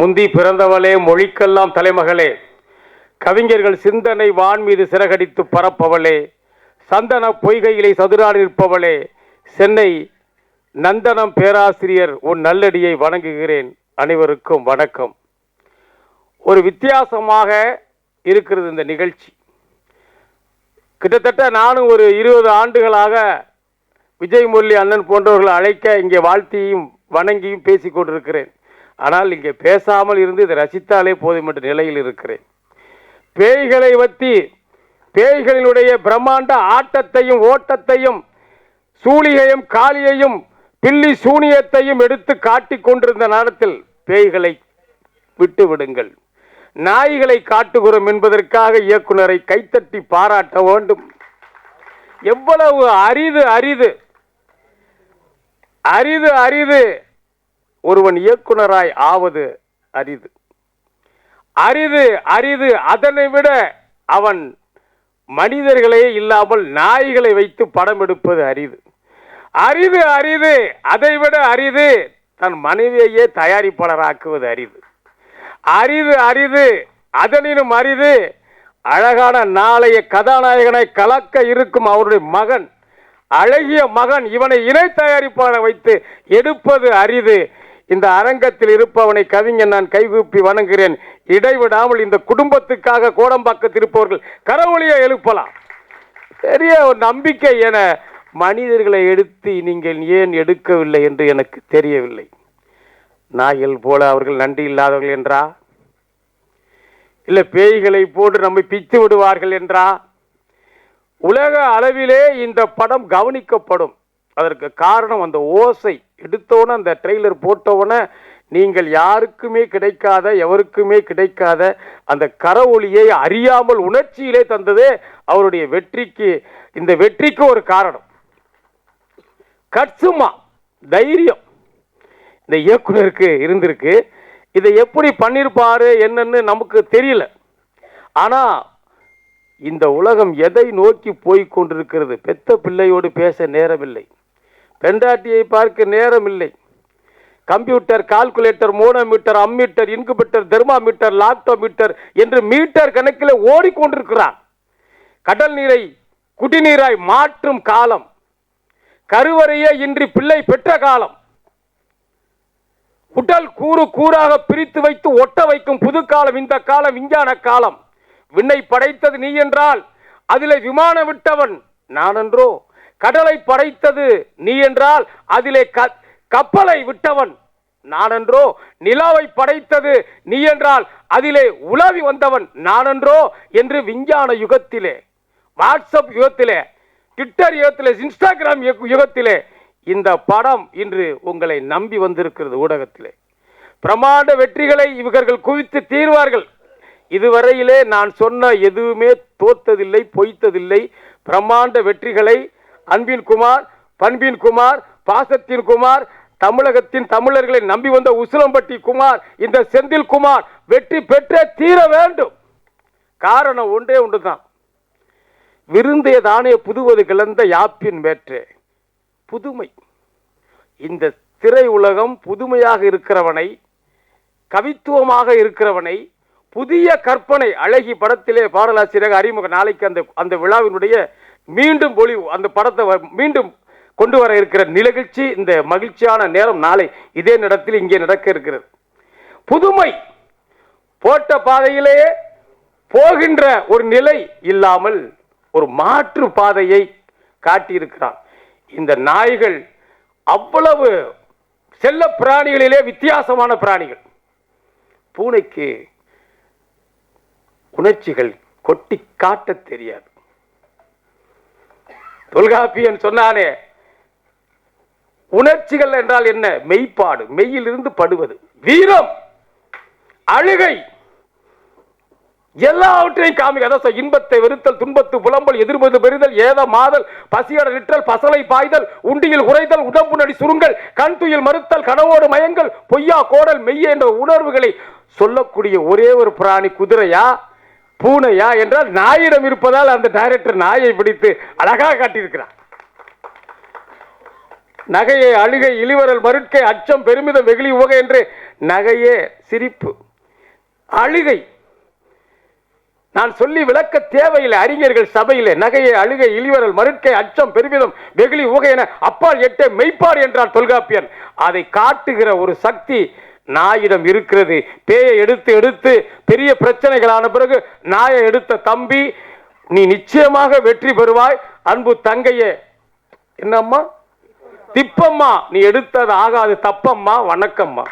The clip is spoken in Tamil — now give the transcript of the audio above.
முந்தி பிறந்தவளே மொழிக்கெல்லாம் தலைமகளே. கவிஞர்கள் சிந்தனை வான் மீது சிறகடித்து பரப்பவளே. சந்தன பொய்கையிலே சதுராடி நிற்பவளே. சென்னை நந்தனம் பேராசிரியர் உன் நல்லடியை வணங்குகிறேன். அனைவருக்கும் வணக்கம். ஒரு வித்தியாசமாக இருக்கிறது இந்த நிகழ்ச்சி. கிட்டத்தட்ட நானும் ஒரு இருபது ஆண்டுகளாக விஜய் முரளி அண்ணன் போன்றவர்களை அழைக்க இங்கே வாழ்த்தியும் வணங்கியும் பேசிக்கொண்டிருக்கிறேன். ஆனால் இங்கே பேசாமல் இருந்து இதை ரசித்தாலே போதும் என்ற நிலையில் இருக்கிறேன். பேய்களை வத்தி பேய்களினுடைய பிரம்மாண்ட ஆட்டத்தையும் ஓட்டத்தையும் சூழிகையும் காளியையும் பில்லி சூனியத்தையும் எடுத்து காட்டி கொண்டிருந்த நேரத்தில் பேய்களை விட்டு விடுங்கள். நாய்களை காட்டுகிறோம் என்பதற்காக இயக்குனரை கைத்தட்டி பாராட்ட வேண்டும். எவ்வளவு அரிது அரிது. அரிது அரிது. ஒருவன் இயக்குனராய் ஆவது அரிது. அரிது அரிது அதனை விட அவன் மனிதர்களே இல்லாமல் நாய்களை வைத்து படம் எடுப்பது அரிது. அரிது அரிது அதை விட அரிது தன் மனைவியையே தயாரிப்பாளராக்குவது அரிது. அரிது அரிது அதனினும் அரிது அழகான நாளைய கதாநாயகனை கலக்க இருக்கும் அவருடைய மகன் அழகிய மகன் இவனை இணை தயாரிப்பாளரை வைத்து எடுப்பது அரிது. இந்த அரங்கத்தில் இருப்பவனை கவிஞன் நான் கைகூப்பி வணங்குகிறேன். இடைவிடாமல் இந்த குடும்பத்துக்காக கோடம்பாக்கத்தில் இருப்பவர்கள் கரவொலியை எழுப்பலாம். பெரிய ஒரு நம்பிக்கை என மனிதர்களை எடுத்து நீங்கள் ஏன் எடுக்கவில்லை என்று எனக்கு தெரியவில்லை. நாய்கள் போல அவர்கள் நன்றி இல்லாதவர்கள் என்றா? இல்லை பேய்களை போட்டு நம்மை பிச்சு விடுவார்கள் என்றா? உலக அளவிலே இந்த படம் கவனிக்கப்படும். அதற்கு காரணம் அந்த ஓசை. எடுத்தோன்னே அந்த ட்ரெய்லர் போட்டவுடனே நீங்கள் யாருக்குமே கிடைக்காத எவருக்குமே கிடைக்காத அந்த கரவொலியை அறியாமல் உணர்ச்சியிலே தந்ததே அவருடைய வெற்றிக்கு இந்த வெற்றிக்கு ஒரு காரணம். கட்சுமா தைரியம். இந்த இயக்குனருக்கு இருந்திருக்கு. இதை எப்படி பண்ணியிருப்பாரு என்னன்னு நமக்கு தெரியல. ஆனா இந்த உலகம் எதை நோக்கி போய் கொண்டிருக்கிறது? பெத்த பிள்ளையோடு பேச நேரமில்லை. பெண்டாட்டியை பார்க்க நேரம் இல்லை computer calculator manometer ammeter incubator thermometer lactometer என்று மீட்டர் கணக்கில் ஓடிக்கொண்டிருக்கிறார். கடல் நீரை குடிநீராய் மாற்றும் காலம் கருவறையே இன்றி பிள்ளை பெற்ற காலம். உடல் கூறு கூறாக பிரித்து வைத்து ஒட்ட வைக்கும் புது காலம் இந்த காலம் விஞ்ஞான காலம். விண்ணை படைத்தது நீ என்றால் அதில் விமானம் விட்டவன் நானன்றோ? கடலை படைத்தது நீ என்றால் அதிலே க- கப்பலை விட்டவன் நானன்றோ நிலாவை படைத்தது நீ என்றால் அதிலே உலாவி வந்தவன் நானன்றோ என்று விஞ்ஞான யுகத்திலே வாட்ஸ்அப் யுகத்திலே ட்விட்டர் யுகத்திலே இன்ஸ்டாகிராம் யுகத்திலே இந்த படம் இன்று உங்களை நம்பி வந்திருக்கிறது ஊடகத்திலே. பிரமாண்ட வெற்றிகளை இவர்கள் குவித்து தீர்வார்கள். இதுவரையிலே நான் சொன்ன எதுவுமே தோத்ததில்லை பொய்த்ததில்லை. பிரம்மாண்ட வெற்றிகளை அன்பின் குமார் பண்பின் குமார் பாசத்தின் குமார் தமிழகத்தின் தமிழர்களை நம்பி வந்த உசிலம்பட்டி குமார் இந்த செந்தில் குமார் வெற்றி பெற்றே தீர வேண்டும். காரணம் ஒன்றே ஒன்றுதான். விருந்தைய தானே புதுவது கிளந்த யாப்பின் மேற்றே. புதுமை. இந்த திரை உலகம் புதுமையாக இருக்கிறவனை கவித்துவமாக இருக்கிறவனை புதிய கற்பனை அழகி படத்திலே பாடலாசிரியர் அறிமுக நாளைக்கு அந்த அந்த விழாவினுடைய மீண்டும் ஒளி அந்த படத்தை மீண்டும் கொண்டு வர இருக்கிற நிகழ்ச்சி இந்த மகிழ்ச்சியான நேரம் நாளை இதே நேரத்தில் இங்கே நடக்க இருக்கிறது. புதுமை போட்ட பாதையிலேயே போகின்ற ஒரு நிலை இல்லாமல் ஒரு மாற்று பாதையை காட்டியிருக்கிறான். இந்த நாய்கள் அவ்வளவு செல்ல பிராணிகளிலே வித்தியாசமான பிராணிகள். பூனைக்கு உணர்ச்சிகள் கொட்டி காட்ட தெரியாது. தொல்காப்பியன் சொன்னானே உணர்ச்சிகள் என்றால் என்ன? மெய்ப்பாடு. மெய்யிலிருந்து படுவது. வீரம் அழுகை எல்லாவற்றையும் காமிக்க. அதான் சொல், இன்பத்தை வெறுத்தல் துன்பத்து புலம்பல் எதிர்பது பெறுதல் ஏத மாதல் பசியோட நிற்றல் பசலை பாய்தல் உண்டியில் உரைதல் உடம்பு நடி சுருங்கல் கண் துயில் மறுத்தல் கனவோடு மயங்கள் பொய்யா கோடல் மெய்ய என்ற உணர்வுகளை சொல்லக்கூடிய ஒரே ஒரு பிராணி குதிரையா? பூனையா என்றால் நாயிடம் இருப்பதால் அந்த டைரக்டர் நாயை பிடித்து அழகாக காட்டியிருக்கிறார். நகையை அழுகை இழிவரல் மருட்கை அச்சம் பெருமிதம் வெகுளி உவகை என்று நகையே சிரிப்பு. அழுகை. நான் சொல்லி விளக்க தேவையில்லை அறிஞர்கள் சபையிலே. நகையை அழுகை இழிவரல் மறுக்கை அச்சம் பெருமிதம் வெகுளி உகை என அப்பால் எட்டே மெய்ப்பார் என்றார் தொல்காப்பியன் அதை காட்டுகிற ஒரு சக்தி நாயிடம் இருக்கிறது. பேயை எடுத்து எடுத்து பெரிய பிரச்சனைகளான பிறகு நாயை எடுத்த தம்பி நீ நிச்சயமாக வெற்றி பெறுவாய். அன்பு தங்கையே என்னம்மா? திப்பம்மா நீ எடுத்தது ஆகாது தப்பம்மா வணக்கம்மா.